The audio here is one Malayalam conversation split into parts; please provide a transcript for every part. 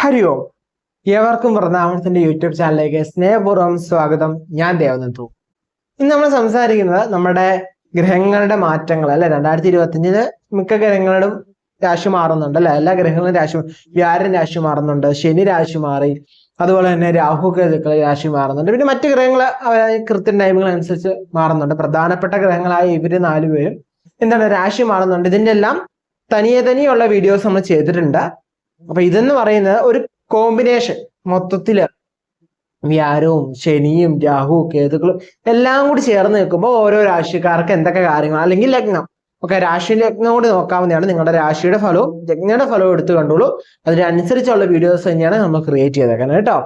ഹരി ഓം ഏവർക്കും വൃന്ദാവനത്തിന്റെ യൂട്യൂബ് ചാനലിലേക്ക് സ്നേഹപൂർവം സ്വാഗതം. ഞാൻ ദേവനന്ദു ഇന്ന് നമ്മൾ സംസാരിക്കുന്നത് നമ്മുടെ ഗ്രഹങ്ങളുടെ മാറ്റങ്ങൾ അല്ലെ? രണ്ടായിരത്തി ഇരുപത്തിയഞ്ചിന് മിക്ക ഗ്രഹങ്ങളും രാശി മാറുന്നുണ്ട് അല്ലെ? എല്ലാ ഗ്രഹങ്ങളും രാശി വ്യാഴൻ രാശി മാറുന്നുണ്ട് ശനി രാശി മാറി അതുപോലെ തന്നെ രാഹു കേതുക്കൾ രാശി മാറുന്നുണ്ട്. പിന്നെ മറ്റു ഗ്രഹങ്ങൾ കൃത്യ ടൈമുകൾ അനുസരിച്ച് മാറുന്നുണ്ട്. പ്രധാനപ്പെട്ട ഗ്രഹങ്ങളായ ഇവർ നാലുപേരും എന്താണ് രാശി മാറുന്നുണ്ട്. ഇതിന്റെ എല്ലാം തനിയെ തനിയുള്ള വീഡിയോസ് നമ്മൾ ചെയ്തിട്ടുണ്ട്. അപ്പൊ ഇതെന്ന് പറയുന്നത് ഒരു കോമ്പിനേഷൻ മൊത്തത്തിൽ വ്യാരവും ശനിയും രാഹുവും കേതുക്കളും എല്ലാം കൂടി ചേർന്ന് നിൽക്കുമ്പോൾ ഓരോ രാശിക്കാർക്ക് എന്തൊക്കെ കാര്യങ്ങൾ അല്ലെങ്കിൽ ലഗ്നം. ഓക്കെ രാശി ലഗ്നം കൂടി നോക്കാവുന്നതാണ് നിങ്ങളുടെ രാശിയുടെ ഫലവും ലഗ്നയുടെ ഫലവും എടുത്തു കണ്ടോളൂ. അതിനനുസരിച്ചുള്ള വീഡിയോസ് തന്നെയാണ് നമ്മൾ ക്രിയേറ്റ് ചെയ്തേക്കുന്നത് കേട്ടോ.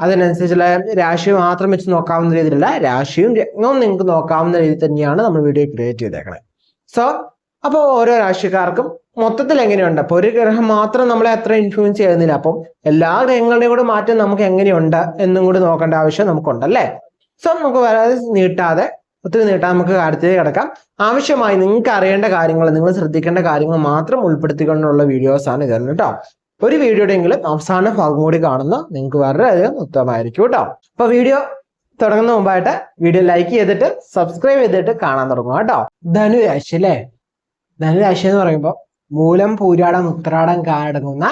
അതിനനുസരിച്ചുള്ള രാശി മാത്രം വെച്ച് നോക്കാവുന്ന രീതിയിലല്ല രാശിയും ലഗ്നവും നിങ്ങൾക്ക് നോക്കാവുന്ന രീതിയിൽ തന്നെയാണ് നമ്മൾ വീഡിയോ ക്രിയേറ്റ് ചെയ്തേക്കുന്നത് സോ അപ്പോൾ ഓരോ രാശിക്കാർക്കും മൊത്തത്തിൽ എങ്ങനെയുണ്ട്? അപ്പൊ ഒരു ഗ്രഹം മാത്രം നമ്മളെ അത്ര ഇൻഫ്ലുവൻസ് ചെയ്യുന്നില്ല. അപ്പം എല്ലാ ഗ്രഹങ്ങളുടെയും കൂടെ മാറ്റം നമുക്ക് എങ്ങനെയുണ്ട് എന്നും കൂടി നോക്കേണ്ട ആവശ്യം നമുക്കുണ്ടല്ലേ? സോ നമുക്ക് വരാതെ നീട്ടാതെ ഒത്തിരി നീട്ടാതെ നമുക്ക് കാര്യത്തിലേക്ക് കിടക്കാം. ആവശ്യമായി നിങ്ങൾക്ക് അറിയേണ്ട കാര്യങ്ങൾ നിങ്ങൾ ശ്രദ്ധിക്കേണ്ട കാര്യങ്ങൾ മാത്രം ഉൾപ്പെടുത്തിക്കൊണ്ടുള്ള വീഡിയോസാണ് ഇതെന്ന് കേട്ടോ. ഒരു വീഡിയോയുടെയെങ്കിലും അവസാന ഭാഗം കൂടി കാണുന്ന നിങ്ങൾക്ക് വളരെയധികം ഉത്തമമായിരിക്കും കേട്ടോ. അപ്പൊ വീഡിയോ തുടങ്ങുന്ന മുമ്പായിട്ട് വീഡിയോ ലൈക്ക് ചെയ്തിട്ട് സബ്സ്ക്രൈബ് ചെയ്തിട്ട് കാണാൻ തുടങ്ങുക കേട്ടോ. ധനുരാശി അല്ലേ? ധനുരാശി എന്ന് പറയുമ്പോൾ മൂലം പൂരാടം ഉത്രാടം കാടങ്ങുന്ന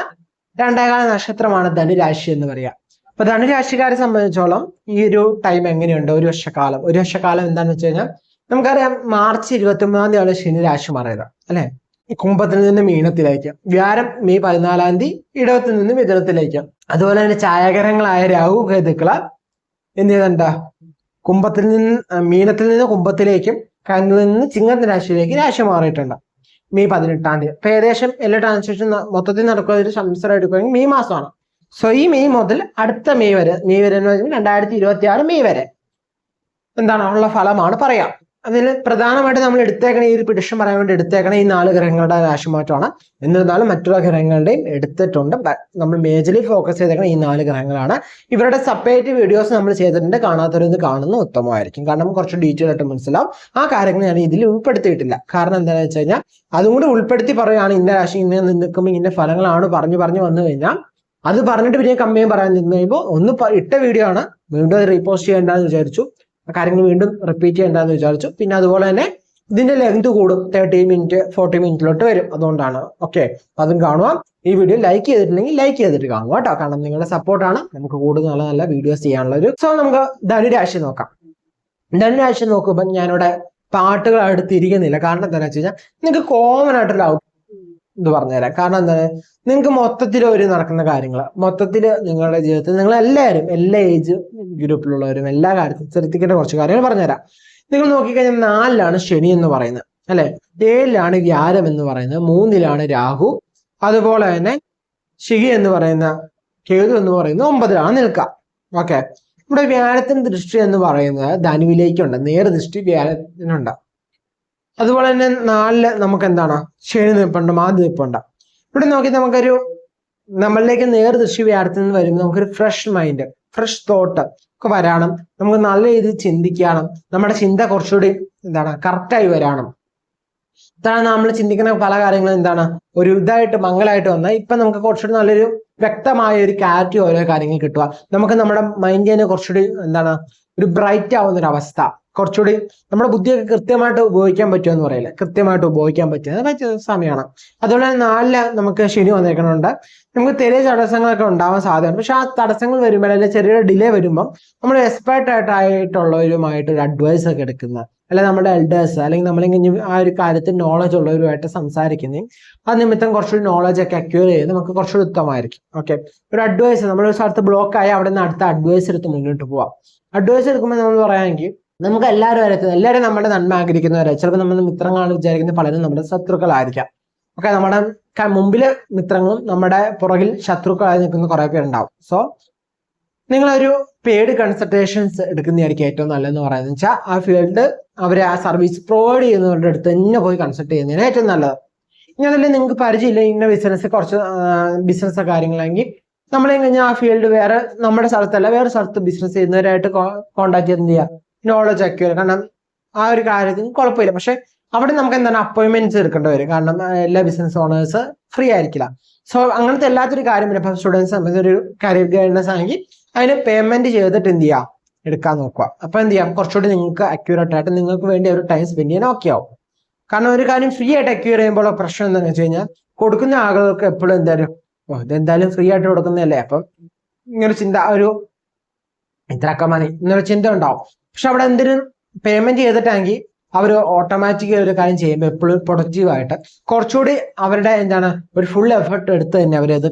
രണ്ടേകാല നക്ഷത്രമാണ് ധനുരാശി എന്ന് പറയുക അപ്പൊ ധനുരാശിക്കാരെ സംബന്ധിച്ചോളം ഈ ഒരു ടൈം എങ്ങനെയുണ്ട്? ഒരു വർഷക്കാലം. ഒരു വർഷക്കാലം എന്താണെന്ന് വെച്ച് കഴിഞ്ഞാൽ നമുക്കറിയാം മാർച്ച് ഇരുപത്തി ഒമ്പതാം തീയതിയാണ് ശനി രാശി മാറിയത്. അല്ലെ? കുംഭത്തിൽ നിന്ന് മീനത്തിലേക്ക് വ്യാരം മെയ് പതിനാലാം തീയതി ഇടവത്തിൽ നിന്ന് മിഥുനത്തിലേക്ക് അതുപോലെ തന്നെ ഛായാഗ്രഹങ്ങളായ രാഹു കേതുക്കൾ എന്ത് ചെയ്തണ്ട കുംഭത്തിൽ നിന്ന് മീനത്തിൽ നിന്ന് കുംഭത്തിലേക്കും കന്നിൽ നിന്ന് ചിങ്ങത്തിന് രാശിയിലേക്ക് രാശി മാറിയിട്ടുണ്ട്. മെയ് പതിനെട്ടാം തീയതി. അപ്പൊ ഏകദേശം എല്ലാ ട്രാൻസാക്ഷൻ മൊത്തത്തിൽ നടക്കുന്ന ഒരു സംസാരം എടുക്കുകയാണെങ്കിൽ മെയ് മാസമാണ്. സോ ഈ മെയ് മുതൽ അടുത്ത മെയ് വരെ മെയ് വരെ എന്ന് പറയുമ്പോൾ രണ്ടായിരത്തി ഇരുപത്തി ആറ് മെയ് വരെ. എന്താണ്? ഉള്ള ഫലമാണ് പറയാം. അതിൽ പ്രധാനമായിട്ട് നമ്മൾ എടുത്തേക്കണ ഈ ഒരു പിടിഷൻ പറയാൻ വേണ്ടി എടുത്തേക്കണ ഈ നാല് ഗ്രഹങ്ങളുടെ രാശിമാറ്റമാണ്. എന്നിരുന്നാലും മറ്റുള്ള ഗ്രഹങ്ങളുടെയും എടുത്തിട്ടുണ്ട്. നമ്മൾ മേജർലി ഫോക്കസ് ചെയ്തേക്കണ ഈ നാല് ഗ്രഹങ്ങളാണ്. ഇവരുടെ സെപ്പറേറ്റ് വീഡിയോസ് നമ്മൾ ചെയ്തിട്ടുണ്ട്. കാണാത്തവരത് കാണുന്നത് ഉത്തമമായിരിക്കും. കാരണം കുറച്ച് ഡീറ്റെയിൽ ആയിട്ട് മനസ്സിലാവും. ആ കാര്യങ്ങൾ ഞാൻ ഇതിൽ ഉൾപ്പെടുത്തിയിട്ടില്ല. കാരണം എന്താണെന്ന് വെച്ച് കഴിഞ്ഞാൽ അതും കൂടി ഉൾപ്പെടുത്തി പറയുകയാണ് ഇന്ന രാശി ഇന്ന നിൽക്കുമ്പോൾ ഇന്ന ഫലങ്ങളാണ് പറഞ്ഞു പറഞ്ഞു വന്നു കഴിഞ്ഞാൽ അത് പറഞ്ഞിട്ട് പിന്നെ കമ്മിയും പറയാൻ നിന്ന് കഴിയുമ്പോൾ ഒന്ന് ഇട്ട വീഡിയോ ആണ്. വീണ്ടും അത് റീപോസ്റ്റ് ചെയ്യേണ്ടെന്ന് വിചാരിച്ചു. കാര്യങ്ങൾ വീണ്ടും റിപ്പീറ്റ് ചെയ്യേണ്ടെന്ന് വിചാരിച്ചു. പിന്നെ അതുപോലെ തന്നെ ഇതിന്റെ ലെങ്ത് കൂടും. തേർട്ടി മിനിറ്റ് ഫോർട്ടി മിനിറ്റിലോട്ട് വരും. അതുകൊണ്ടാണ്. ഓക്കെ അതും കാണുക ഈ വീഡിയോ ലൈക്ക് ചെയ്തിട്ടില്ലെങ്കിൽ ലൈക്ക് ചെയ്തിട്ട് കാണുക കേട്ടോ. കാരണം നിങ്ങളുടെ സപ്പോർട്ടാണ് നമുക്ക് കൂടുതൽ നല്ല നല്ല വീഡിയോസ് ചെയ്യാനുള്ള ഒരു സോ നമുക്ക് ധനുരാശി നോക്കാം. ധനുരാശി നോക്കുമ്പോൾ ഞാനിവിടെ പാട്ടുകളായിട്ട് തിരികുന്നില്ല കാരണം എന്താണെന്ന് വെച്ച് കഴിഞ്ഞാൽ നിങ്ങൾക്ക് കോമൺ ആയിട്ടുള്ള ഔട്ട് ഇത് പറഞ്ഞുതരാം. കാരണം എന്താണ്? നിങ്ങൾക്ക് മൊത്തത്തിൽ ഒരു നടക്കുന്ന കാര്യങ്ങൾ മൊത്തത്തിൽ നിങ്ങളുടെ ജീവിതത്തിൽ നിങ്ങൾ എല്ലാവരും എല്ലാ ഏജ് ഗ്രൂപ്പിലുള്ളവരും എല്ലാ കാര്യത്തിലും ശ്രദ്ധിക്കേണ്ട കുറച്ച് കാര്യങ്ങൾ പറഞ്ഞുതരാം. നിങ്ങൾ നോക്കിക്കഴിഞ്ഞാൽ നാലിലാണ് ശനി എന്ന് പറയുന്നത്. അല്ലെ? ഏഴിലാണ് വ്യാരം എന്ന് പറയുന്നത്. മൂന്നിലാണ് രാഹു. അതുപോലെ തന്നെ ശിഖി എന്ന് പറയുന്ന കേതു എന്ന് പറയുന്നത് ഒമ്പതിലാണ് നിൽക്കുക ഓക്കെ നമ്മുടെ വ്യാഴത്തിന്റെ ദൃഷ്ടി എന്ന് പറയുന്നത് ധനുവിലേക്കുണ്ട്. നേർ ദൃഷ്ടി വ്യാഴത്തിനുണ്ട്. അതുപോലെ തന്നെ നാലിൽ നമുക്ക് എന്താണ് ശനി നിൽപ്പുണ്ട് മാതി നിൽപ്പുണ്ട്. ഇവിടെ നോക്കി നമുക്കൊരു നമ്മളിലേക്ക് നേർ ദൃഷ്ടി വ്യാഴത്തിൽ നിന്ന് വരുമ്പോൾ നമുക്കൊരു ഫ്രഷ് മൈൻഡ് ഫ്രഷ് തോട്ട് ഒക്കെ വരാണം നമുക്ക് നല്ല രീതിയിൽ ചിന്തിക്കണം നമ്മുടെ ചിന്ത കുറച്ചുകൂടി എന്താണ് കറക്റ്റായി വരാണം ഇതാണ് നമ്മൾ ചിന്തിക്കുന്ന പല കാര്യങ്ങളും എന്താണ് ഒരു ഇതായിട്ട് മംഗളായിട്ട് വന്നാൽ ഇപ്പൊ നമുക്ക് കുറച്ചുകൂടി നല്ലൊരു വ്യക്തമായ ഒരു ക്ലാരിറ്റി ഓരോ കാര്യങ്ങൾ കിട്ടുക. നമുക്ക് നമ്മുടെ മൈൻഡിനെ കുറച്ചുകൂടി എന്താണ് ഒരു ബ്രൈറ്റ് ആവുന്ന ഒരു അവസ്ഥ. കുറച്ചുകൂടി നമ്മുടെ ബുദ്ധിയൊക്കെ കൃത്യമായിട്ട് ഉപയോഗിക്കാൻ പറ്റുമെന്ന് പറയില്ല. കൃത്യമായിട്ട് ഉപയോഗിക്കാൻ പറ്റുന്ന പറ്റിയ സമയമാണ്. അതുപോലെ തന്നെ നാലിൽ നമുക്ക് ശനി വന്നേക്കണുണ്ട്. നമുക്ക് ചെറിയ തടസ്സങ്ങളൊക്കെ ഉണ്ടാവാൻ സാധ്യതയുണ്ട്. പക്ഷെ ആ തടസ്സങ്ങൾ വരുമ്പോൾ അല്ലെങ്കിൽ ചെറിയൊരു ഡിലേ വരുമ്പോൾ നമ്മൾ എക്സ്പേർട്ട് ആയിട്ടുള്ളവരുമായിട്ട് ഒരു അഡ്വൈസ് ഒക്കെ എടുക്കുന്ന അല്ലെങ്കിൽ നമ്മുടെ എൽഡേഴ്സ് അല്ലെങ്കിൽ നമ്മളിങ്ങനെ ആ ഒരു കാര്യത്തിൽ നോളജ് ഉള്ളവരുമായിട്ട് സംസാരിക്കുന്നതും ആ നിമിത്തം കുറച്ചുകൂടി നോളജ് ഒക്കെ അക്യൂർ ചെയ്ത് നമുക്ക് കുറച്ചുകൂടി ഉത്തമമായിരിക്കും. ഓക്കെ ഒരു അഡ്വൈസ് നമ്മളൊരു സ്ഥലത്ത് ബ്ലോക്ക് ആയി അവിടെ നിന്ന് അടുത്ത അഡ്വൈസ് എടുത്ത് മുന്നോട്ട് പോവാം. അഡ്വൈസ് എടുക്കുമ്പോൾ നമ്മൾ പറയാമെങ്കിൽ നമുക്ക് എല്ലാവരും അറിയത്തില്ല എല്ലാവരും നമ്മുടെ നന്മ ആഗ്രഹിക്കുന്നവരെ. ചിലപ്പോൾ നമ്മുടെ മിത്രങ്ങളാണ് വിചാരിക്കുന്ന പലരും നമ്മുടെ ശത്രുക്കളായിരിക്കാം. ഓക്കെ നമ്മുടെ മുമ്പിലെ മിത്രങ്ങളും നമ്മുടെ പുറകിൽ ശത്രുക്കളായി നിൽക്കുന്ന കുറേ പേരുണ്ടാവും. സോ നിങ്ങളൊരു പെയ്ഡ് കൺസൾട്ടേഷൻസ് എടുക്കുന്നതായിരിക്കും ഏറ്റവും നല്ലതെന്ന് പറയുന്നത്. വെച്ചാൽ ആ ഫീൽഡ് അവരെ ആ സർവീസ് പ്രൊവൈഡ് ചെയ്യുന്നവരുടെ അടുത്ത് തന്നെ പോയി കൺസൾട്ട് ചെയ്യുന്നതിന് ഏറ്റവും നല്ലത്. ഇനി അതല്ലേ നിങ്ങൾക്ക് പരിചയമില്ല ഇന്ന ബിസിനസ് കുറച്ച് ബിസിനസ് കാര്യങ്ങളെങ്കിൽ നമ്മളെ കഴിഞ്ഞാൽ ആ ഫീൽഡ് വേറെ നമ്മുടെ സ്ഥലത്തല്ല വേറെ സ്ഥലത്ത് ബിസിനസ് ചെയ്യുന്നവരായിട്ട് എന്ത് ചെയ്യുക നോളജ് അക്യൂർ കാരണം ആ ഒരു കാര്യത്തിന് കുഴപ്പമില്ല. പക്ഷെ അവിടെ നമുക്ക് എന്താണ് അപ്പോയിൻമെന്റ്സ് എടുക്കേണ്ടി വരും. കാരണം എല്ലാ ബിസിനസ് ഓണേഴ്സ് ഫ്രീ ആയിരിക്കില്ല. സോ അങ്ങനത്തെ എല്ലാത്തൊരു കാര്യം ഇപ്പം സ്റ്റുഡൻസ് ഒരു കരിയർ ഗൈഡൻസ് ആണെങ്കിൽ അതിന് പേയ്മെന്റ് ചെയ്തിട്ട് എന്ത് ചെയ്യാം? എടുക്കാൻ നോക്കുക. അപ്പൊ എന്ത് ചെയ്യാം? കുറച്ചുകൂടി നിങ്ങൾക്ക് അക്യൂറേറ്റ് ആയിട്ട് നിങ്ങൾക്ക് വേണ്ടി ഒരു ടൈം സ്പെൻഡ് ചെയ്യാൻ ഓക്കെ ആവും. കാരണം ഒരു കാര്യം ഫ്രീ ആയിട്ട് അക്യൂർ ചെയ്യുമ്പോൾ പ്രശ്നം എന്താണെന്ന് വെച്ച് കഴിഞ്ഞാൽ കൊടുക്കുന്ന ആളുകൾക്ക് എപ്പോഴും എന്തായാലും ഓ ഇതെന്തായാലും ഫ്രീ ആയിട്ട് കൊടുക്കുന്നതല്ലേ? അപ്പം ഇങ്ങനൊരു ചിന്ത ഒരു ഇത്രയൊക്കെ മതി. എന്നൊരു ചിന്ത ഉണ്ടാവും. പക്ഷെ അവിടെ എന്തിനും പേയ്മെന്റ് ചെയ്തിട്ടാണെങ്കിൽ അവർ ഓട്ടോമാറ്റിക്കലി ഒരു കാര്യം ചെയ്യുമ്പോൾ എപ്പോഴും പ്രൊഡക്റ്റീവ് ആയിട്ട് കുറച്ചുകൂടി അവരുടെ എന്താണ് ഒരു ഫുൾ എഫർട്ട് എടുത്ത് തന്നെ അവർ അത്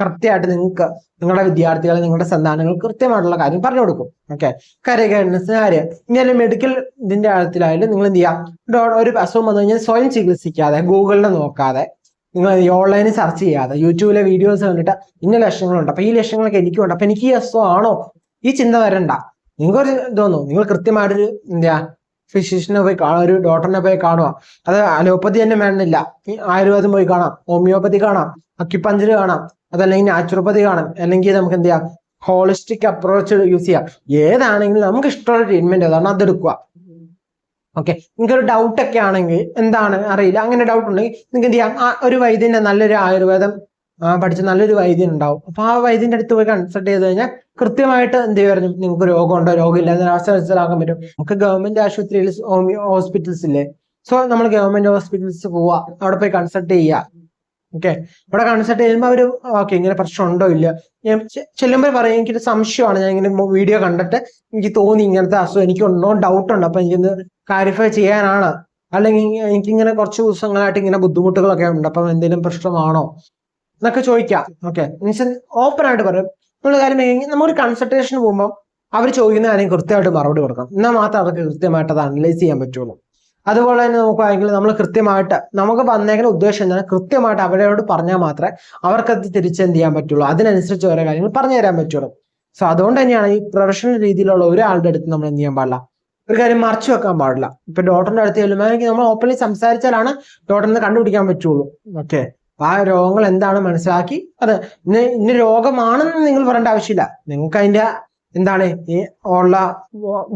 കൃത്യമായിട്ട് നിങ്ങൾക്ക് നിങ്ങളുടെ വിദ്യാർത്ഥികളെ നിങ്ങളുടെ സന്താനങ്ങൾ കൃത്യമായിട്ടുള്ള കാര്യം പറഞ്ഞു കൊടുക്കും. ഓക്കെ കരി ഗൈഡൻസ് കാര്യം ഇങ്ങനെ മെഡിക്കൽ ഇതിന്റെ കാര്യത്തിലായാലും നിങ്ങൾ എന്ത് ചെയ്യാം? ഡോ- ഒരു അസുഖം വന്നു കഴിഞ്ഞാൽ സ്വയം ചികിത്സിക്കാതെ ഗൂഗിളിൽ നോക്കാതെ നിങ്ങൾ ഓൺലൈനിൽ സെർച്ച് ചെയ്യാതെ യൂട്യൂബിലെ വീഡിയോസ് കണ്ടിട്ട് ഇന്ന ലക്ഷണങ്ങളുണ്ട് അപ്പൊ ഈ ലക്ഷണങ്ങളൊക്കെ എനിക്കും ഉണ്ട് അപ്പൊ എനിക്ക് ഈ അസുഖമാണോ ഈ ചിന്ത വരണ്ട. നിങ്ങൾക്കൊരു തോന്നുന്നു. നിങ്ങൾ കൃത്യമായിട്ടൊരു എന്താ ഫിസിഷ്യനെ പോയി കാണുക ഒരു ഡോക്ടറിനെ പോയി കാണുക. അത് അലോപ്പതി തന്നെ വേണമെന്നില്ല. ആയുർവേദം പോയി കാണാം ഹോമിയോപ്പതി കാണാം അക്യുപഞ്ചർ കാണാം അതല്ലെങ്കിൽ നാച്ചുറോപ്പതി കാണാം. അല്ലെങ്കിൽ നമുക്ക് എന്ത് ചെയ്യാം ഹോളിസ്റ്റിക് അപ്രോച്ച് യൂസ് ചെയ്യാം. ഏതാണെങ്കിലും നമുക്ക് ഇഷ്ടമുള്ള ട്രീറ്റ്മെന്റ് അതാണ് അതെടുക്കുക. ഓക്കെ നിങ്ങൾക്ക് ഒരു ഡൗട്ട് ഒക്കെ ആണെങ്കിൽ എന്താണ് അറിയില്ല. അങ്ങനെ ഡൗട്ട് ഉണ്ടെങ്കിൽ നിങ്ങൾക്ക് എന്ത് ചെയ്യാം ഒരു വൈദ്യന്റെ നല്ലൊരു ആയുർവേദം പഠിച്ച നല്ലൊരു വൈദ്യൻ ഉണ്ടാവും. അപ്പൊ ആ വൈദ്യന്റെ അടുത്ത് പോയി കൺസൾട്ട് ചെയ്ത് കഴിഞ്ഞാൽ കൃത്യമായിട്ട് എന്ത് പറഞ്ഞു നിങ്ങൾക്ക് രോഗമുണ്ടോ? രോഗമില്ല. എന്ന അവസ്ഥ മനസ്സിലാക്കാൻ പറ്റും. നമുക്ക് ഗവൺമെന്റ് ആശുപത്രിയിൽ ഹോസ്പിറ്റൽസ് ഇല്ലേ? സോ നമ്മൾ ഗവൺമെന്റ് ഹോസ്പിറ്റൽസ് പോവാ. അവിടെ പോയി കൺസൾട്ട് ചെയ്യുക ഓക്കെ ഇവിടെ കൺസൾട്ട് ചെയ്യുമ്പോൾ അവർ ഓക്കെ ഇങ്ങനെ പ്രശ്നം ഉണ്ടോ ഇല്ല. ഞാൻ ചെല്ലുമ്പോൾ പറയും എനിക്കൊരു സംശയമാണ്. ഞാൻ ഇങ്ങനെ വീഡിയോ കണ്ടിട്ട് എനിക്ക് തോന്നി ഇങ്ങനത്തെ അസുഖം. എനിക്ക് ഉണ്ടോ ഡൗട്ട് ഉണ്ട്. അപ്പൊ എനിക്കൊന്ന് ക്ലാരിഫൈ ചെയ്യാനാണ്. അല്ലെങ്കിൽ എനിക്കിങ്ങനെ കുറച്ച് ദിവസങ്ങളായിട്ട് ഇങ്ങനെ ബുദ്ധിമുട്ടുകളൊക്കെ ഉണ്ട്. അപ്പം എന്തെങ്കിലും പ്രശ്നമാണോ? എന്നൊക്കെ ചോദിക്കാം. ഓക്കെ ഓപ്പൺ ആയിട്ട് പറയും. നമ്മൾ കാര്യം നമ്മളൊരു കൺസൾട്ടേഷൻ പോകുമ്പോൾ അവർ ചോദിക്കുന്ന കാര്യം കൃത്യമായിട്ട് മറുപടി കൊടുക്കണം. എന്നാൽ മാത്രം അവർക്ക് കൃത്യമായിട്ട് അത് അനലൈസ് ചെയ്യാൻ പറ്റുള്ളൂ. അതുപോലെ തന്നെ നോക്കുകയാണെങ്കിൽ നമ്മൾ കൃത്യമായിട്ട് നമുക്ക് വന്നേക്കുന്ന ഉദ്ദേശം എന്താണ്? കൃത്യമായിട്ട് അവരോട് പറഞ്ഞാൽ മാത്രമേ അവർക്കത് തിരിച്ചെന്ത് ചെയ്യാൻ പറ്റുള്ളൂ. അതിനനുസരിച്ച് ഓരോ കാര്യങ്ങൾ പറഞ്ഞു തരാൻ പറ്റുള്ളൂ. സോ അതുകൊണ്ട് തന്നെയാണ് ഈ പ്രൊഫഷണൽ രീതിയിലുള്ള ഒരാളുടെ അടുത്ത് നമ്മൾ എന്ത് ചെയ്യാൻ പാടില്ല. ഒരു കാര്യം മറച്ചു വെക്കാൻ പാടില്ല. ഇപ്പൊ ഡോക്ടറിന്റെ അടുത്ത് ചെല്ലുമ്പോൾ നമ്മൾ ഓപ്പൺലി സംസാരിച്ചാലാണ് ഡോക്ടറിന് കണ്ടുപിടിക്കാൻ പറ്റുള്ളൂ. ഓക്കെ ആ രോഗങ്ങൾ എന്താണ് മനസ്സിലാക്കി? അത് ഇന്ന് ഇന്ന് രോഗമാണെന്ന് നിങ്ങൾ പറയേണ്ട ആവശ്യമില്ല. നിങ്ങൾക്ക് അതിന്റെ എന്താണ് ഈ ഉള്ള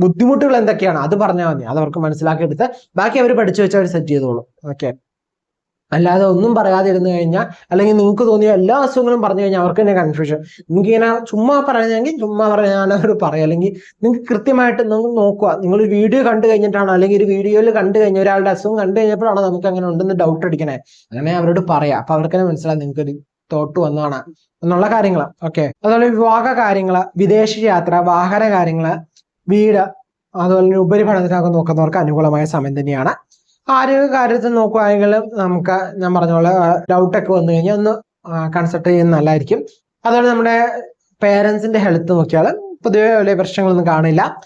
ബുദ്ധിമുട്ടുകൾ എന്തൊക്കെയാണ്? അത് പറഞ്ഞാൽ മതി. അത് അവർക്ക് മനസ്സിലാക്കി എടുത്ത് ബാക്കി അവർ പഠിച്ചു വെച്ച് അവർ സെറ്റ് ചെയ്തോളും. ഓക്കെ അല്ലാതെ ഒന്നും പറയാതെ ഇരുന്നു കഴിഞ്ഞാൽ അല്ലെങ്കിൽ നിങ്ങൾക്ക് തോന്നിയ എല്ലാ അസുഖങ്ങളും പറഞ്ഞു കഴിഞ്ഞാൽ അവർക്ക് തന്നെ കൺഫ്യൂഷൻ നിങ്ങൾക്ക് ഇങ്ങനെ ചുമ്മാ പറയുന്നെങ്കിൽ ചുമ്മാ പറയാൻ അവർ പറയും. അല്ലെങ്കിൽ നിങ്ങൾക്ക് കൃത്യമായിട്ട് നിങ്ങൾ നോക്കുക. നിങ്ങൾ ഒരു വീഡിയോ കണ്ടു കഴിഞ്ഞിട്ടാണോ? അല്ലെങ്കിൽ ഒരു വീഡിയോയിൽ കണ്ടു കഴിഞ്ഞ ഒരാളുടെ അസുഖം കണ്ടു കഴിഞ്ഞപ്പോഴാണോ നമുക്ക് അങ്ങനെ ഉണ്ടെന്ന് ഡൗട്ട് അടിക്കണേ? അങ്ങനെ അവരോട് പറയാം. അപ്പൊ അവർക്ക് തന്നെ മനസ്സിലാവും നിങ്ങൾക്ക് തോട്ട് വന്നതാണ്. എന്നുള്ള കാര്യങ്ങൾ ഓക്കെ അതുപോലെ വിവാഹ കാര്യങ്ങൾ വിദേശ യാത്ര വാഹന കാര്യങ്ങൾ വീട് അതുപോലെ ഉപരിപഠനത്തിനൊക്കെ നോക്കുന്നവർക്ക് അനുകൂലമായ സമയം തന്നെയാണ്. ആരോഗ്യ കാര്യത്തിൽ നോക്കുകയാണെങ്കിൽ നമുക്ക് ഞാൻ പറഞ്ഞ പോലെ ഡൗട്ടൊക്കെ വന്നു കഴിഞ്ഞാൽ ഒന്ന് കൺസൾട്ട് ചെയ്യുന്ന നല്ലതായിരിക്കും. അതുപോലെ നമ്മുടെ പേരൻസിന്റെ ഹെൽത്ത് നോക്കിയാൽ പൊതുവെ വലിയ പ്രശ്നങ്ങളൊന്നും കാണില്ല.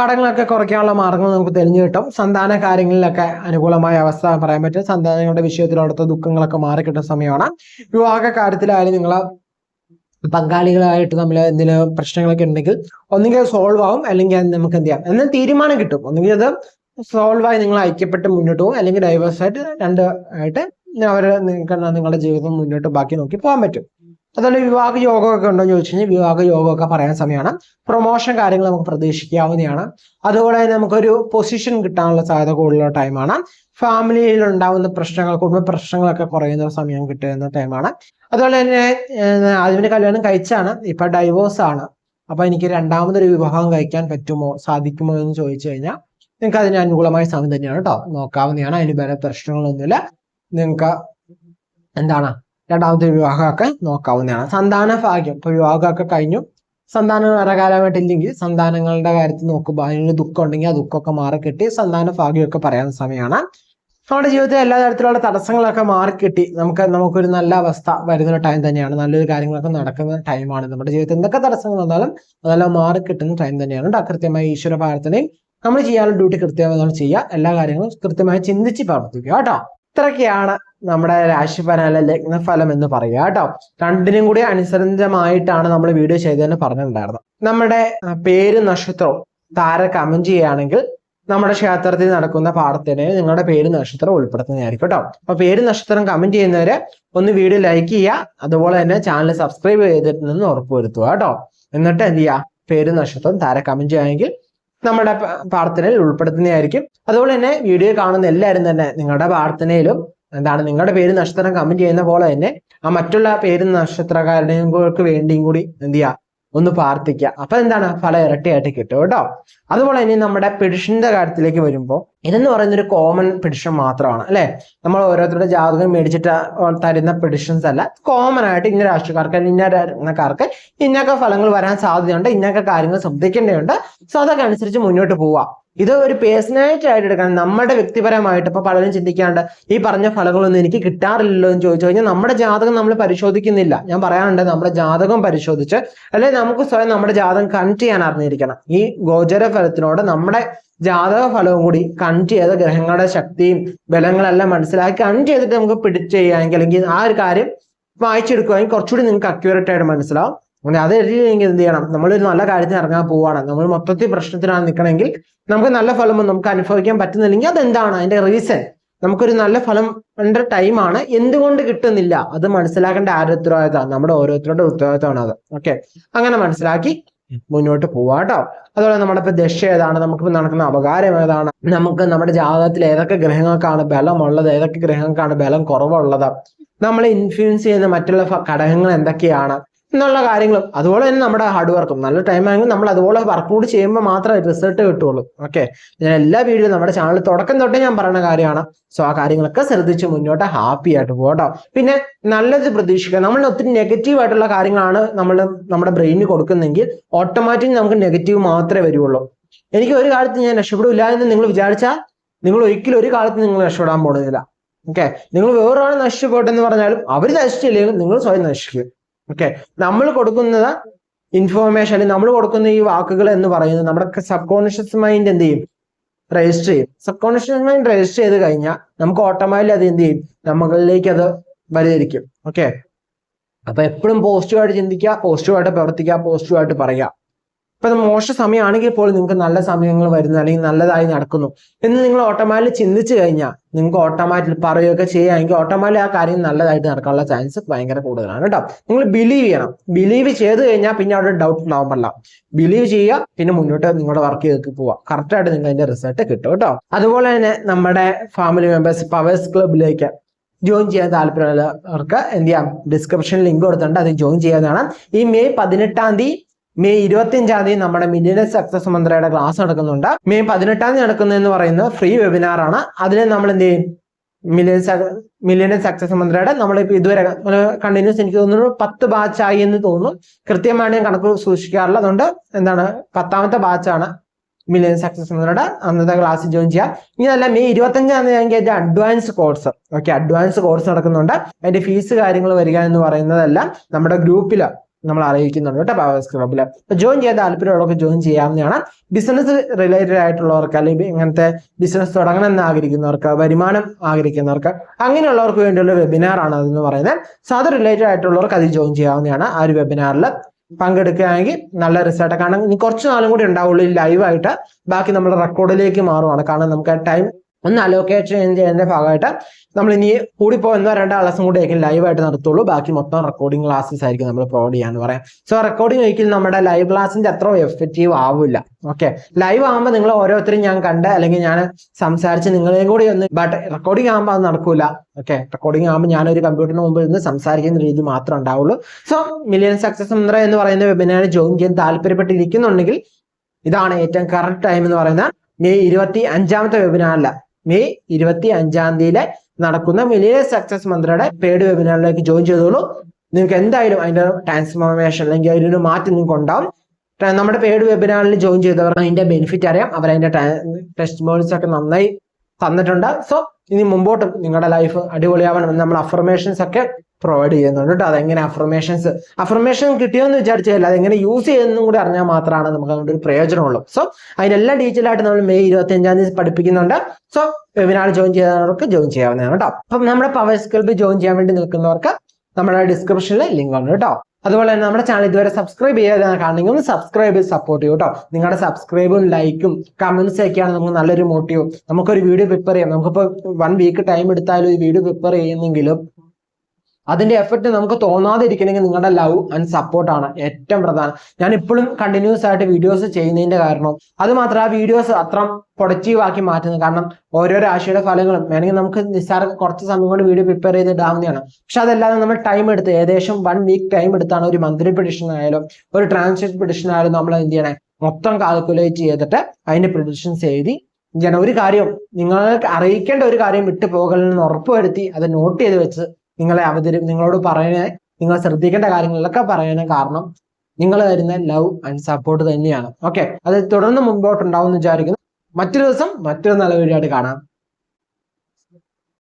കടങ്ങളൊക്കെ കുറയ്ക്കാനുള്ള മാർഗങ്ങൾ നമുക്ക് തെളിഞ്ഞു കിട്ടും. സന്താന കാര്യങ്ങളിലൊക്കെ അനുകൂലമായ അവസ്ഥ പറയാൻ പറ്റും. സന്താനങ്ങളുടെ വിഷയത്തിലവിടുത്തെ ദുഃഖങ്ങളൊക്കെ മാറിക്കിട്ടുന്ന സമയമാണ്. വിവാഹ കാര്യത്തിലായാലും നിങ്ങൾ പങ്കാളികളായിട്ട് നമ്മൾ എന്തെങ്കിലും പ്രശ്നങ്ങളൊക്കെ ഉണ്ടെങ്കിൽ ഒന്നുകിൽ സോൾവ് ആവും അല്ലെങ്കിൽ നമുക്ക് എന്ത് ചെയ്യാം? എന്നാൽ തീരുമാനം കിട്ടും. ഒന്നുകിൽ അത് സോൾവ് ആയി നിങ്ങൾ ഐക്യപ്പെട്ട് മുന്നോട്ട് പോകും. അല്ലെങ്കിൽ ഡൈവേഴ്സ് ആയിട്ട് രണ്ട് ആയിട്ട് അവർ നിങ്ങളുടെ ജീവിതം മുന്നോട്ട് ബാക്കി നോക്കി പോകാൻ പറ്റും. അതുപോലെ വിവാഹ യോഗമൊക്കെ ഉണ്ടോ എന്ന് ചോദിച്ചു കഴിഞ്ഞാൽ വിവാഹ യോഗമൊക്കെ പറയാൻ സമയമാണ്. പ്രൊമോഷൻ കാര്യങ്ങൾ നമുക്ക് പ്രതീക്ഷിക്കാവുന്നതാണ്. അതുപോലെ നമുക്കൊരു പൊസിഷൻ കിട്ടാനുള്ള സാധ്യത കൂടുതലുള്ള ടൈമാണ് ഫാമിലിയിൽ ഉണ്ടാകുന്ന പ്രശ്നങ്ങൾ കുടുംബ പ്രശ്നങ്ങളൊക്കെ കുറയുന്ന സമയം കിട്ടുന്ന ടൈമാണ് അതുപോലെ തന്നെ ഏഹ്, കല്യാണം കഴിച്ചാണ്. ഇപ്പൊ ഡൈവോഴ്സ് ആണ്. അപ്പൊ എനിക്ക് രണ്ടാമതൊരു വിവാഹം കഴിക്കാൻ പറ്റുമോ സാധിക്കുമോ എന്ന് ചോദിച്ചു കഴിഞ്ഞാൽ നിങ്ങൾക്ക് അതിന് അനുകൂലമായ സമയം തന്നെയാണ് കേട്ടോ നോക്കാവുന്നതാണ്. അതിന് വേറെ പ്രശ്നങ്ങളൊന്നുമില്ല. നിങ്ങൾക്ക് എന്താണ്? രണ്ടാമത്തെ വിവാഹമൊക്കെ നോക്കാവുന്നതാണ്. സന്താന ഭാഗ്യം. ഇപ്പൊ വിവാഹമൊക്കെ കഴിഞ്ഞു. സന്താനം വേറെ കാലമായിട്ടില്ലെങ്കിൽ സന്താനങ്ങളുടെ കാര്യത്തിൽ നോക്കുമ്പോൾ അതിന് ദുഃഖം ഉണ്ടെങ്കിൽ ആ ദുഃഖമൊക്കെ മാറിക്കിട്ടി സന്താന ഭാഗ്യമൊക്കെ പറയാവുന്ന സമയമാണ്. നമ്മുടെ ജീവിതത്തിൽ എല്ലാ തരത്തിലുള്ള തടസ്സങ്ങളൊക്കെ മാറിക്കിട്ടി. നമുക്ക് നമുക്കൊരു നല്ല അവസ്ഥ വരുന്ന ടൈം തന്നെയാണ്. നല്ലൊരു കാര്യങ്ങളൊക്കെ നടക്കുന്ന ടൈമാണ് നമ്മുടെ ജീവിതത്തിൽ എന്തൊക്കെ തടസ്സങ്ങൾ വന്നാലും അതെല്ലാം മാറിക്കിട്ടുന്ന ടൈം തന്നെയാണ് കൃത്യമായി ഈശ്വര പ്രാർത്ഥനയും നമ്മൾ ചെയ്യാനുള്ള ഡ്യൂട്ടി കൃത്യമായി ചെയ്യുക. എല്ലാ കാര്യങ്ങളും കൃത്യമായി ചിന്തിച്ച് പ്രവർത്തിക്കുക കേട്ടോ. ഇത്രയൊക്കെയാണ് നമ്മുടെ രാശിഫലം ലഗ്നഫലം എന്ന് പറയുക കേട്ടോ. രണ്ടിനും കൂടി അനുസരിതമായിട്ടാണ് നമ്മൾ വീഡിയോ ചെയ്തതെന്ന് പറഞ്ഞിട്ടുണ്ടായിരുന്നത്. നമ്മുടെ പേര് നക്ഷത്രവും താര കമന്റ് ചെയ്യുകയാണെങ്കിൽ നമ്മുടെ ക്ഷേത്രത്തിൽ നടക്കുന്ന പാഠത്തിന് നിങ്ങളുടെ പേര് നക്ഷത്രം ഉൾപ്പെടുത്തുന്നതായിരിക്കും കേട്ടോ. അപ്പൊ പേര് നക്ഷത്രം കമന്റ് ചെയ്യുന്നവര് ഒന്ന് വീഡിയോ ലൈക്ക് ചെയ്യുക. അതുപോലെ തന്നെ ചാനൽ സബ്സ്ക്രൈബ് ചെയ്തിട്ടുണ്ടെന്ന് ഉറപ്പുവരുത്തുക കേട്ടോ. എന്നിട്ട് എന്ത് ചെയ്യുക? പേര് നക്ഷത്രം താര കമന്റ് ചെയ്യുകയാണെങ്കിൽ നമ്മുടെ പ്രാർത്ഥനയിൽ ഉൾപ്പെടുത്തുന്നതായിരിക്കും. അതുപോലെ തന്നെ വീഡിയോ കാണുന്ന എല്ലാവരും തന്നെ നിങ്ങളുടെ പ്രാർത്ഥനയിലും എന്താണ് നിങ്ങളുടെ പേര് നക്ഷത്രം കമന്റ് ചെയ്യുന്ന പോലെ തന്നെ ആ മറ്റുള്ള പേര് നക്ഷത്രക്കാരുടെയും വേണ്ടിയും കൂടി എന്ത് ചെയ്യുക? ഒന്ന് പ്രാർത്ഥിക്കുക. അപ്പൊ എന്താണ്? ഫലം ഇരട്ടിയായിട്ട് കിട്ടും കേട്ടോ. അതുപോലെ തന്നെ നമ്മുടെ പെഡിഷന്റെ കാര്യത്തിലേക്ക് വരുമ്പോൾ ഇതെന്ന് പറയുന്ന ഒരു കോമൺ പെഡിഷൻ മാത്രമാണ് അല്ലെ? നമ്മൾ ഓരോരുത്തരുടെ ജാതകം മേടിച്ചിട്ട് തരുന്ന പെഡിഷൻസ് അല്ല. കോമൺ ആയിട്ട് ഇന്ന രാഷ്ട്രീയക്കാർക്ക് ഇന്ന രാഷ്ട്രീയക്കാർക്ക് ഇന്നൊക്കെ ഫലങ്ങൾ വരാൻ സാധ്യതയുണ്ട് ഇന്നൊക്കെ കാര്യങ്ങൾ ശ്രദ്ധിക്കേണ്ടതുണ്ട്. സോ അതൊക്കെ അനുസരിച്ച് മുന്നോട്ട് പോവാം ഇത് ഒരു പേഴ്സണാലിറ്റി ആയിട്ട് എടുക്കണം നമ്മുടെ വ്യക്തിപരമായിട്ട് ഇപ്പൊ പലരും ചിന്തിക്കാണ്ട് ഈ പറഞ്ഞ ഫലങ്ങളൊന്നും എനിക്ക് കിട്ടാറില്ലല്ലോ എന്ന് ചോദിച്ചു കഴിഞ്ഞാൽ നമ്മുടെ ജാതകം നമ്മൾ പരിശോധിക്കുന്നില്ല. ഞാൻ പറയാറുണ്ട് നമ്മുടെ ജാതകം പരിശോധിച്ച് അല്ലെ നമുക്ക് സ്വയം നമ്മുടെ ജാതകം കണക്ട് ചെയ്യാൻ അറിഞ്ഞിരിക്കണം. ഈ ഗോചര ഫലത്തിനോട് നമ്മുടെ ജാതക ഫലവും കൂടി കണക്ട് ചെയ്ത ഗ്രഹങ്ങളുടെ ശക്തിയും ബലങ്ങളെല്ലാം മനസ്സിലാക്കി കണക്ട് ചെയ്തിട്ട് നമുക്ക് പിടിച്ച് ചെയ്യാമെങ്കിൽ അല്ലെങ്കിൽ ആ ഒരു കാര്യം വായിച്ചെടുക്കുകയാണെങ്കിൽ കുറച്ചുകൂടി നിങ്ങൾക്ക് അക്യൂറേറ്റ് ആയിട്ട് മനസ്സിലാവും. അങ്ങനെ അത് എഴുതിയെങ്കിൽ എന്ത് ചെയ്യണം? നമ്മളൊരു നല്ല കാര്യത്തിന് ഇറങ്ങാൻ പോവാണ്. നമ്മൾ മൊത്തത്തിൽ പ്രശ്നത്തിനാണ് നിൽക്കണമെങ്കിൽ നമുക്ക് നല്ല ഫലമൊന്നും നമുക്ക് അനുഭവിക്കാൻ പറ്റുന്നില്ലെങ്കിൽ അതെന്താണ്? അതിന്റെ റീസൺ നമുക്കൊരു നല്ല ഫലം ന്റെ ടൈമാണ് എന്തുകൊണ്ട് കിട്ടുന്നില്ല? അത് മനസ്സിലാക്കേണ്ട ആരുടെ ഉത്തരവാദിത്തമാണ് നമ്മുടെ ഓരോരുത്തരുടെ ഉത്തരവാദിത്തമാണ് അത്. ഓക്കെ അങ്ങനെ മനസ്സിലാക്കി മുന്നോട്ട് പോവാട്ടോ അതുപോലെ നമ്മുടെ ഇപ്പൊ ദശ ഏതാണ്? നമുക്ക് നടക്കുന്ന അപകാരം ഏതാണ്? നമുക്ക് നമ്മുടെ ജാതകത്തിൽ ഏതൊക്കെ ഗ്രഹങ്ങൾക്കാണ് ബലമുള്ളത്? ഏതൊക്കെ ഗ്രഹങ്ങൾക്കാണ് ബലം കുറവുള്ളത്? നമ്മളെ ഇൻഫ്ലുവൻസ് ചെയ്യുന്ന മറ്റുള്ള ഘടകങ്ങൾ എന്തൊക്കെയാണ്? എന്നുള്ള കാര്യങ്ങളും. അതുപോലെ തന്നെ നമ്മുടെ ഹാർഡ് വർക്കും നല്ല ടൈം ആയെങ്കിൽ നമ്മൾ അതുപോലെ വർക്ക് കൂടി ചെയ്യുമ്പോൾ മാത്രമേ റിസൾട്ട് കിട്ടുള്ളൂ ഓക്കെ ഞാൻ എല്ലാ വീഡിയോയും നമ്മുടെ ചാനൽ തുടക്കം തൊട്ടേ ഞാൻ പറയുന്ന കാര്യമാണ്. സോ ആ കാര്യങ്ങളൊക്കെ ശ്രദ്ധിച്ച് മുന്നോട്ട് ഹാപ്പി ആയിട്ട് പോകട്ടോ പിന്നെ നല്ലത് പ്രതീക്ഷിക്കുക. നമ്മൾ ഒത്തിരി നെഗറ്റീവ് ആയിട്ടുള്ള കാര്യങ്ങളാണ് നമ്മൾ നമ്മുടെ ബ്രെയിനിന് കൊടുക്കുന്നെങ്കിൽ ഓട്ടോമാറ്റിക് നമുക്ക് നെഗറ്റീവ് മാത്രമേ വരുള്ളൂ എനിക്ക് ഒരു കാലത്ത് ഞാൻ രക്ഷപ്പെടില്ല എന്ന് നിങ്ങൾ വിചാരിച്ചാൽ നിങ്ങൾ ഒരിക്കലും ഒരു കാലത്ത് നിങ്ങൾ രക്ഷപ്പെടാൻ പോകുന്നില്ല ഓക്കെ നിങ്ങൾ വേറൊരാൾ നശിച്ചു നശിച്ചുപോട്ടെന്ന് പറഞ്ഞാലും അവർ നശിച്ചില്ലെങ്കിലും നിങ്ങൾ സ്വയം നശിക്കുക ഓക്കെ നമ്മൾ കൊടുക്കുന്നത് ഇൻഫോർമേഷൻ നമ്മൾ കൊടുക്കുന്ന ഈ വാക്കുകൾ എന്ന് പറയുന്നത് നമ്മുടെ സബ് കോൺഷ്യസ് മൈൻഡ് എന്ത് ചെയ്യും? രജിസ്റ്റർ ചെയ്യും. സബ് കോൺഷ്യസ് മൈൻഡ് രജിസ്റ്റർ ചെയ്ത് കഴിഞ്ഞാൽ നമുക്ക് ഓട്ടോമാറ്റിക് അത് എന്ത് ചെയ്യും? നമ്മളിലേക്ക് അത് വരിതിരിക്കും ഓക്കെ അപ്പൊ എപ്പോഴും പോസിറ്റീവായിട്ട് ചിന്തിക്കുക പോസിറ്റീവായിട്ട് പ്രവർത്തിക്കുക പോസിറ്റീവായിട്ട് പറയുക. ഇപ്പൊ മോശ സമയമാണെങ്കിൽ പോലും നിങ്ങൾക്ക് നല്ല സമയങ്ങൾ വരുന്നു അല്ലെങ്കിൽ നല്ലതായി നടക്കുന്നു. എന്ന് നിങ്ങൾ ഓട്ടോമാറ്റിക് ചിന്തിച്ചു കഴിഞ്ഞാൽ നിങ്ങൾക്ക് ഓട്ടോമാറ്റിക് പറയുകയൊക്കെ ചെയ്യുകയാണെങ്കിൽ ഓട്ടോമാറ്റിക് ആ കാര്യം നല്ലതായിട്ട് നടക്കാനുള്ള ചാൻസ് ഭയങ്കര കൂടുതലാണ് കേട്ടോ. നിങ്ങൾ ബിലീവ് ചെയ്യണം. ബിലീവ് ചെയ്ത് കഴിഞ്ഞാൽ പിന്നെ അവിടെ ഡൗട്ട് ഉണ്ടാവുമല്ല ബിലീവ് ചെയ്യുക പിന്നെ മുന്നോട്ട് നിങ്ങളുടെ വർക്ക് ചെയ്ത് പോവുക. കറക്റ്റായിട്ട് നിങ്ങൾ അതിന്റെ റിസൾട്ട് കിട്ടും കേട്ടോ. അതുപോലെ തന്നെ നമ്മുടെ ഫാമിലി മെമ്പേഴ്സ് പവേഴ്സ് ക്ലബിലേക്ക് ജോയിൻ ചെയ്യാൻ താല്പര്യമുള്ളവർക്ക് എന്ത് ചെയ്യാം? ഡിസ്ക്രിപ്ഷൻ ലിങ്ക് കൊടുത്തിട്ടുണ്ട്. അത് ജോയിൻ ചെയ്യാവുന്നതാണ് ഈ മെയ് പതിനെട്ടാം തീയതി മെയ് ഇരുപത്തിയഞ്ചാം തീയതി നമ്മുടെ മില്ലിയൻ സക്സസ് മന്ത്രയുടെ ക്ലാസ് നടക്കുന്നുണ്ട്. മെയ് പതിനെട്ടാം തീയതി നടക്കുന്നതെന്ന് പറയുന്നത് ഫ്രീ വെബിനാർ ആണ്. അതിൽ നമ്മൾ എന്ത് ചെയ്യും? മില്യൻ മില്യൻ സക്സസ് മന്ത്രയുടെ നമ്മളിപ്പോൾ ഇതുവരെ കണ്ടിന്യൂസ് എനിക്ക് തോന്നുന്നു പത്ത് ബാച്ച് ആയി എന്ന് തോന്നുന്നു. കൃത്യമായി ഞാൻ കണക്ക് സൂക്ഷിക്കാറില്ല. അതുകൊണ്ട് എന്താണ് പത്താമത്തെ ബാച്ചാണ് മില്യൻ സക്സസ് മന്ത്രയുടെ അന്നത്തെ ക്ലാസ് ജോയിൻ ചെയ്യാം ഇനി അല്ല മെയ് ഇരുപത്തഞ്ചാം തീയതി എനിക്ക് അതിന്റെ advance course okay advance course നടക്കുന്നുണ്ട്. അതിന്റെ ഫീസ് കാര്യങ്ങൾ വരിക എന്ന് പറയുന്നതെല്ലാം നമ്മുടെ ഗ്രൂപ്പിൽ നമ്മൾ അറിയിക്കുന്നുണ്ട് കേട്ടോ പവേഴ്സ് ക്ലബ്ബിൽ അപ്പോൾ ജോയിൻ ചെയ്യാൻ താല്പര്യമുള്ളവർക്ക് ജോയിൻ ചെയ്യാവുന്നതാണ്. ബിസിനസ് റിലേറ്റഡ് ആയിട്ടുള്ളവർക്ക് അല്ലെങ്കിൽ ഇങ്ങനത്തെ ബിസിനസ് തുടങ്ങണം എന്ന് ആഗ്രഹിക്കുന്നവർക്ക് വരുമാനം ആഗ്രഹിക്കുന്നവർക്ക് അങ്ങനെയുള്ളവർക്ക് വേണ്ടിയുള്ള വെബിനാർ ആണ് അതെന്ന് പറയുന്നത്. സോ അത് റിലേറ്റഡ് ആയിട്ടുള്ളവർക്ക് അതിൽ ജോയിൻ ചെയ്യാവുന്നതാണ് ആ ഒരു വെബിനാറിൽ പങ്കെടുക്കുകയാണെങ്കിൽ നല്ല റിസൾട്ട് കാരണം ഇനി കുറച്ച് നാളും കൂടി ഉണ്ടാവുള്ളൂ ലൈവായിട്ട് ബാക്കി നമ്മൾ റെക്കോർഡിലേക്ക് മാറുവാണ്. കാരണം നമുക്ക് ടൈം ഒന്ന് അലോക്കേഷൻ ചെയ്യുന്നതിന്റെ ഭാഗമായിട്ട് നമ്മൾ ഇനി കൂടിപ്പോ എന്നോ രണ്ടോ ക്ലാസ്സും കൂടി ആയിരിക്കും ലൈവായിട്ട് നടത്തുള്ളൂ. ബാക്കി മൊത്തം റെക്കോർഡിംഗ് ക്ലാസ്സസ് ആയിരിക്കും നമ്മൾ പ്രൊവൈഡ് ചെയ്യാന്ന് പറയാം. സോ റെക്കോർഡിംഗ് ഒരിക്കലും നമ്മുടെ ലൈവ് ക്ലാസ്സിന്റെ അത്ര എഫക്റ്റീവ് ആവില്ല. ഓക്കെ ലൈവ് ആകുമ്പോൾ നിങ്ങൾ ഓരോരുത്തരും ഞാൻ കണ്ട് അല്ലെങ്കിൽ ഞാൻ സംസാരിച്ച് നിങ്ങളെയും കൂടി ഒന്ന് ബട്ട് റെക്കോർഡിംഗ് ആകുമ്പോൾ അത് നടക്കൂല. ഓക്കെ റെക്കോർഡിംഗ് ആകുമ്പോൾ ഞാനൊരു കമ്പ്യൂട്ടറിന് മുമ്പ് നിന്ന് സംസാരിക്കുന്ന രീതി മാത്രമേ ഉണ്ടാവുള്ളൂ. സോ മില്യൺ സക്സസ് മന്ത്ര എന്ന് പറയുന്ന വെബിനാർ ജോയിൻ ചെയ്യാൻ താല്പര്യപ്പെട്ടിരിക്കുന്നുണ്ടെങ്കിൽ ഇതാണ് ഏറ്റവും കറക്റ്റ് ടൈം എന്ന് പറയുന്ന മെയ് ഇരുപത്തി അഞ്ചാമത്തെ വെബിനാറില മെയ് ഇരുപത്തി അഞ്ചാം തീയതി നടക്കുന്ന മിലിയൻ സക്സസ് മന്ത്രിയുടെ പേഡ് വെബിനാറിലേക്ക് ജോയിൻ ചെയ്തോളൂ. നിങ്ങൾക്ക് എന്തായാലും അതിന്റെ ട്രാൻസ്ഫോർമേഷൻ അല്ലെങ്കിൽ അതിനൊരു മാറ്റം നിങ്ങൾക്ക് ഉണ്ടാവും. നമ്മുടെ പേഡ് വെബിനാറിൽ ജോയിൻ ചെയ്തവർ അതിന്റെ ബെനിഫിറ്റ് അറിയാം. അവർ അതിന്റെ ടെസ്റ്റ് മോഡൽസ് ഒക്കെ നന്നായി തന്നിട്ടുണ്ട്. സോ ഇനി മുമ്പോട്ടും നിങ്ങളുടെ ലൈഫ് അടിപൊളിയാവണം നമ്മൾ അഫർമേഷൻസ് ഒക്കെ പ്രൊവൈഡ് ചെയ്യുന്നുണ്ട് കേട്ടോ. അതെങ്ങനെ അഫർമേഷൻസ് അഫർമേഷൻ കിട്ടിയോന്ന് വിചാരിച്ചാൽ അതെങ്ങനെ യൂസ് ചെയ്യുന്നതും കൂടി അറിഞ്ഞാൽ മാത്രമാണ് നമുക്ക് അതുകൊണ്ട് ഒരു പ്രയോജനമുള്ളൂ. സോ അതിനെല്ലാം ഡീറ്റെയിൽ ആയിട്ട് നമ്മൾ മെയ് ഇരുപത്തി അഞ്ചാം തീയതി പഠിപ്പിക്കുന്നുണ്ട്. സോ വെബിനാർ ജോയിൻ ചെയ്യുന്നവർക്ക് ജോയിൻ ചെയ്യാവുന്നതാണ് കേട്ടോ. അപ്പം നമ്മുടെ പവർ സ്കിൽബ് ജോയിൻ ചെയ്യാൻ വേണ്ടി നിൽക്കുന്നവർക്ക് നമ്മുടെ ഡിസ്ക്രിപ്ഷനിൽ ലിങ്ക് ഉണ്ട് കേട്ടോ. അതുപോലെ തന്നെ നമ്മുടെ ചാനൽ ഇതുവരെ സബ്സ്ക്രൈബ് ചെയ്യാതെ കാണണമെങ്കിൽ ഒന്ന് സബ്സ്ക്രൈബ് ചെയ്ത് സപ്പോർട്ട് ചെയ്യും കേട്ടോ. നിങ്ങളുടെ സബ്സ്ക്രൈബും ലൈക്കും കമന്റ്സ് ഒക്കെയാണ് നമുക്ക് നല്ലൊരു മോട്ടീവ് നമുക്കൊരു വീഡിയോ പ്രിപ്പയർ ചെയ്യാം. നമുക്കിപ്പോൾ വൺ വീക്ക് ടൈം എടുത്താലും ഈ വീഡിയോ പ്രിപ്പയർ ചെയ്യുന്നെങ്കിലും അതിന്റെ എഫക്റ്റ് നമുക്ക് തോന്നാതിരിക്കണമെങ്കിൽ നിങ്ങളുടെ ലവ് ആൻഡ് സപ്പോർട്ടാണ് ഏറ്റവും പ്രധാനം. ഞാൻ ഇപ്പോഴും കണ്ടിന്യൂസ് ആയിട്ട് വീഡിയോസ് ചെയ്യുന്നതിന്റെ കാരണം അത് മാത്രം ആ വീഡിയോസ് അത്ര പ്രൊഡക്റ്റീവ് ആക്കി മാറ്റുന്നത്. കാരണം ഓരോ രാശിയുടെ ഫലങ്ങളും വേണമെങ്കിൽ നമുക്ക് നിസ്സാര കുറച്ച് സമയം കൊണ്ട് വീഡിയോ പ്രിപ്പയർ ചെയ്ത് ഇടാവുന്നതാണ്. പക്ഷെ അതല്ലാതെ നമ്മൾ ടൈം എടുത്ത് ഏകദേശം വൺ വീക്ക് ടൈം എടുത്താണ് ഒരു മന്ത്ലി പ്രഡിഷൻ ആയാലും ഒരു ട്രാൻസ്ലേറ്റ് പ്രഡിഷൻ ആയാലും നമ്മൾ എന്ത് ചെയ്യണേ? മൊത്തം കാൽക്കുലേറ്റ് ചെയ്തിട്ട് അതിന്റെ പ്രഡിഷൻസ് എഴുതി ഞാൻ ഒരു കാര്യം നിങ്ങൾക്ക് അറിയിക്കേണ്ട ഒരു കാര്യം വിട്ടു പോകലെന്ന് ഉറപ്പുവരുത്തി അത് നോട്ട് ചെയ്ത് വെച്ച് നിങ്ങളെ അവതരി നിങ്ങളോട് പറയാൻ നിങ്ങൾ ശ്രദ്ധിക്കേണ്ട കാര്യങ്ങളിലൊക്കെ പറയാനും കാരണം നിങ്ങൾ തരുന്ന ലവ് ആൻഡ് സപ്പോർട്ട് തന്നെയാണ്. ഓക്കെ അത് തുടർന്ന് മുമ്പോട്ടുണ്ടാവും എന്ന് വിചാരിക്കുന്നു. മറ്റൊരു ദിവസം മറ്റൊരു നല്ല വീഡിയോ ആയിട്ട് കാണാം.